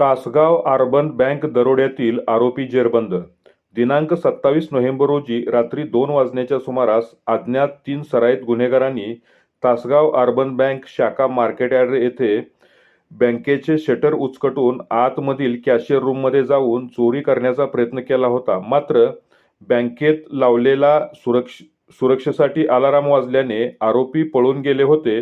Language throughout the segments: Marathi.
तासगाव अर्बन बँक दरोड्यातील आरोपी जेरबंद. दिनांक सत्तावीस नोव्हेंबर रोजी रात्री दोन वाजण्याच्या सुमारास अज्ञात तीन सराईत गुन्हेगारांनी तासगाव अर्बन बँक शाखा मार्केट यार्ड येथे बँकेचे शटर उचकटून आतमधील कॅशियर रूममध्ये जाऊन चोरी करण्याचा प्रयत्न केला होता. मात्र बँकेत लावलेला सुरक्ष सुरक्षेसाठी अलाराम वाजल्याने आरोपी पळून गेले होते.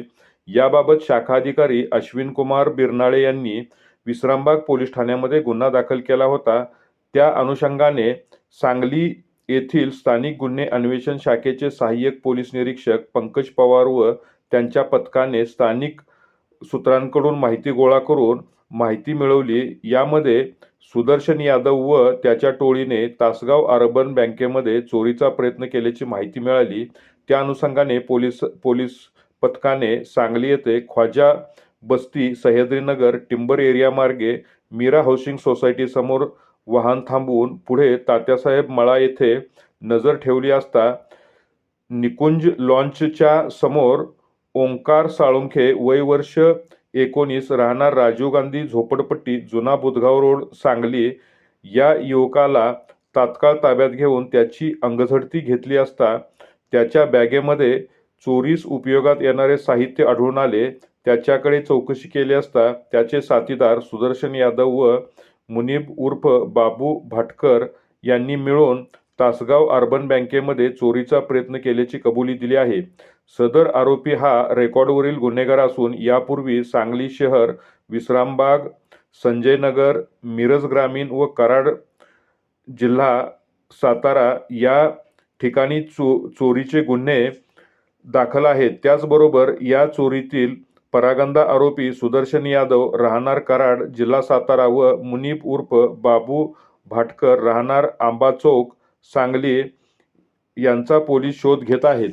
याबाबत शाखा अधिकारी अश्विन कुमार बिरनाळे यांनी विश्रामबाग पोलीस ठाण्यामध्ये गुन्हा दाखल केला होता. त्या अनुषंगाने सांगली येथील स्थानिक गुन्हे अन्वेषण शाखेचे सहाय्यक पोलीस निरीक्षक पंकज पवार व त्यांच्या पथकाने स्थानिक सूत्रांकडून माहिती गोळा करून माहिती मिळवली. यामध्ये सुदर्शन यादव व त्याच्या टोळीने तासगाव अर्बन बँकेमध्ये चोरीचा प्रयत्न केल्याची माहिती मिळाली. त्या अनुषंगाने पोलीस पोलीस पथकाने सांगली येथे ख्वाजा बस्ती सह्याद्रीनगर टिंबर एरिया मार्गे मीरा हाऊसिंग सोसायटी समोर वाहन थांबवून पुढे तात्यासाहेब मळा येथे नजर ठेवली असता निकुंज लॉन्चच्या समोर ओंकार साळुंखे वय वर्ष एकोणीस राहणार राजीव गांधी झोपडपट्टी जुना बुधगाव रोड सांगली या युवकाला तात्काळ ताब्यात घेऊन त्याची अंगझडती घेतली असता त्याच्या बॅगेमध्ये चोरीस उपयोगात येणारे साहित्य आढळून आले. त्याच्याकडे चौकशी केली असता त्याचे साथीदार सुदर्शन यादव व मुनीब उर्फ बाबू भाटकर यांनी मिळून तासगाव अर्बन बँकेमध्ये चोरीचा प्रयत्न केल्याची कबुली दिली आहे. सदर आरोपी हा रेकॉर्डवरील गुन्हेगार असून यापूर्वी सांगली शहर विश्रामबाग संजयनगर मिरज ग्रामीण व कराड जिल्हा सातारा या ठिकाणी चो चोरीचे गुन्हे दाखल आहेत. त्याचबरोबर या चोरीतील परागंदा आरोपी सुदर्शन यादव राहणार कराड जिल्हा सातारा व मुनीप उर्फ बाबू भाटकर राहणार आंबा चौक सांगली यांचा पोलीस शोध घेत आहेत.